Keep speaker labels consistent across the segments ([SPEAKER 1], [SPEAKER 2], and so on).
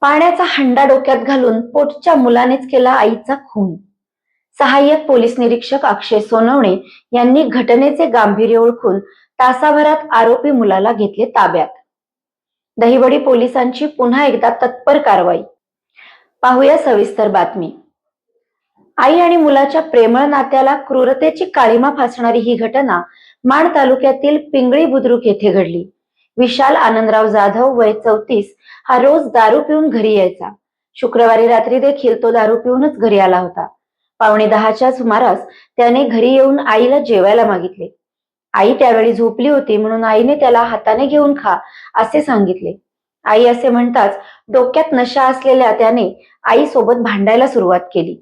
[SPEAKER 1] पाण्याचा हंडा डोक्यात घालून पोटच्या मुलानेच केला आईचा खून. सहाय्यक पोलीस निरीक्षक अक्षय सोनवणे यांनी घटनेचे गांभीर्य ओळखून तासाभरात आरोपी मुलाला घेतले ताब्यात. दहिवडी पोलिसांची पुन्हा एकदा तत्पर कारवाई. पाहूया सविस्तर बातमी. आई आणि मुलाच्या प्रेमळ नात्याला क्रूरतेची काळीमा फासणारी ही घटना माण तालुक्यातील पिंगळी बुद्रुक येथे घडली. विशाल आनंदराव जाधव वय चौतीस हा रोज दारू पिऊन घरी यायचा. शुक्रवारी रात्री देखील तो दारू पिऊनच घरी आला होता. पावणे दहाच्या सुमारास त्याने घरी येऊन आईला जेवायला मागितले. आई त्यावेळी झोपली होती म्हणून आईने त्याला हाताने घेऊन खा असे सांगितले. आई असे म्हणताच डोक्यात नशा असलेल्या त्याने आई सोबत भांडायला सुरुवात केली.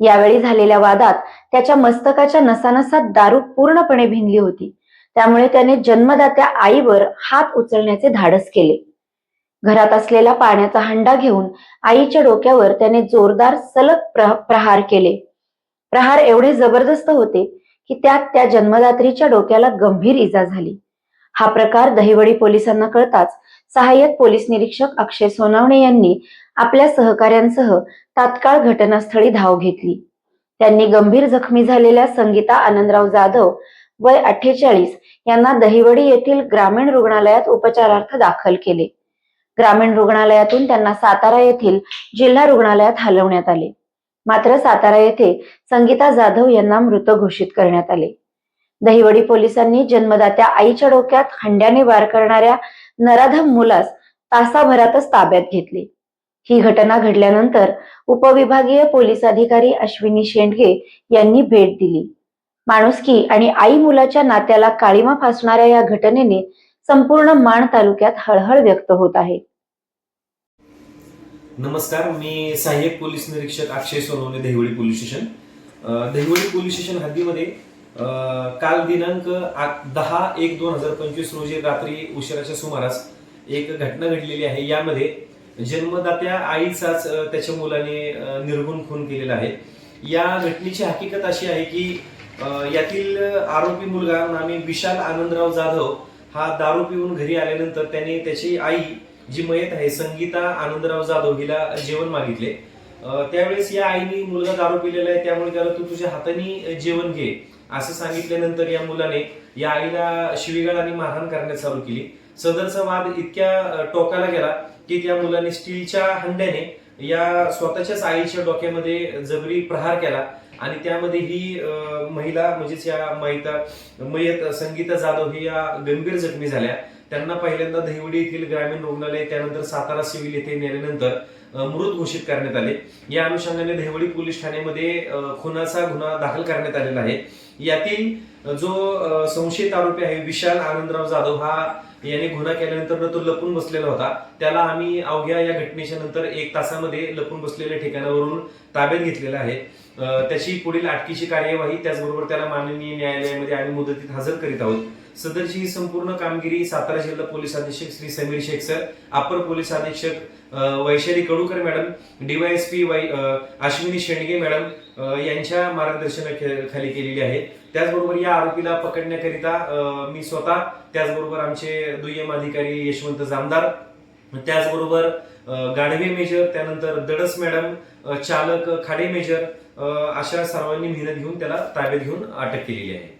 [SPEAKER 1] यावेळी झालेल्या वादात त्याच्या मस्तकाच्या नसानसात दारू पूर्णपणे भिनली होती. त्यामुळे त्याने जन्मदात्या आईवर हात उचलण्याचे धाडस केले. घरात असलेला पाण्याचा हंडा घेऊन आईच्या डोक्यावर त्याने जोरदार सलग प्रहार केले. प्रहार एवढे जबरदस्त होते की त्यात त्या जन्मदात्रीच्या डोक्याला गंभीर इजा झाली. हा प्रकार दहिवडी पोलिसांना कळताच सहाय्यक पोलीस निरीक्षक अक्षय सोनवणे यांनी आपल्या सहकाऱ्यांसह तात्काळ घटनास्थळी धाव घेतली. त्यांनी गंभीर जखमी झालेल्या संगीता आनंदराव जाधव वय अठ्ठेचाळीस यांना दहिवडी येथील ग्रामीण रुग्णालयात उपचारार्थ दाखल केले. ग्रामीण रुग्णालयातून त्यांना सातारा येथील जिल्हा रुग्णालयात हलवण्यात आले. मात्र सातारा येथे संगीता जाधव यांना मृत घोषित करण्यात आले. दहिवडी पोलिसांनी जन्मदात्या आईच्या डोक्यात हंड्याने वार करणाऱ्या नराधम मुलास तासाभरातच ताब्यात घेतले. ही घटना घडल्यानंतर उपविभागीय पोलीस अधिकारी अश्विनी शेंडगे यांनी भेट दिली. माणुसकी आणि आई मुलाच्या नात्याला काळीमा फासणाऱ्या या घटनेने संपूर्ण माण तालुक्यात हळहळ व्यक्त होत आहे.
[SPEAKER 2] नमस्कार मी सहाय्यक पोलीस निरीक्षक Akshay Sonawane Dehwali police station. Dehwali police station हद्दीमध्ये काल दिनांक दहा एक दोन हजार पंचवीस रोजी रात्री उशिराच्या सुमारास एक घटना घडलेली आहे. यामध्ये जन्मदात्या आईचाच त्याच्या मुलाने निर्गुण खून केलेला आहे. या घटनेची हकीकत अशी आहे की यातील आरोपी मुलगा नामी विशाल आनंदराव जाधव हा दारू पिऊन घरी आल्यानंतर त्याने त्याची आई जी मयत आहे संगीता आनंदराव जाधव हिला जेवण मागितले. त्यावेळेस या आईने मुलगा दारू पिलेला आहे त्यामुळे त्याला तू तुझ्या हाताने जेवण घे असं सांगितल्यानंतर या मुलाने या आईला शिवीगाळ आणि मारहाण करण्यास चालू केली. सदरचा वाद इतक्या टोकाला गेला की त्या मुलाने स्टीलच्या हंड्याने या स्वतःच्याच आईच्या डोक्यामध्ये जबरी प्रहार केला. आणि त्यामध्ये ही महिला म्हणजेच या महिता मयत संगीता जाधव ही या गंभीर जखमी झाल्या. त्यांना पहिल्यांदा दहिवडी येथील ग्रामीण रुग्णालय त्यानंतर सातारा सिव्हिल येथे नेल्यानंतर मृत घोषित करण्यात आले. या अनुषंगाने दहिवडी पोलीस ठाण्यामध्ये खुनाचा गुन्हा दाखल करण्यात आलेला आहे. यातील जो संशयित आरोपी आहे विशाल आनंदराव जाधव हा याने गुन्हा केल्यानंतर तो लपून बसलेला होता. त्याला आम्ही अवघ्या या घटनेच्या नंतर एक तासामध्ये लपून बसलेल्या ठिकाणावरून ताब्यात घेतलेला आहे. त्याची पुढील अटकीची कार्यवाही त्याचबरोबर त्याला माननीय न्यायालयामध्ये आम्ही मुदतीत हजर करीत आहोत. सदरची ही संपूर्ण कामगिरी सातारा जिल्हा पोलीस अधीक्षक श्री समीर शेख सर अपर पोलीस अधीक्षक वैशाली कडूकर मॅडम डीवायएसपी वै अश्विनी शेंडगे मॅडम यांच्या मार्गदर्शनाखाली केलेली आहे. त्याचबरोबर या आरोपीला पकडण्याकरिता मी स्वतः त्याचबरोबर आमचे दुय्यम अधिकारी यशवंत जामदार त्याचबरोबर गाढवे मेजर त्यानंतर दडस मॅडम चालक खाडे मेजर अशा सर्वांनी मेहनत घेऊन त्याला ताब्यात घेऊन अटक केलेली आहे.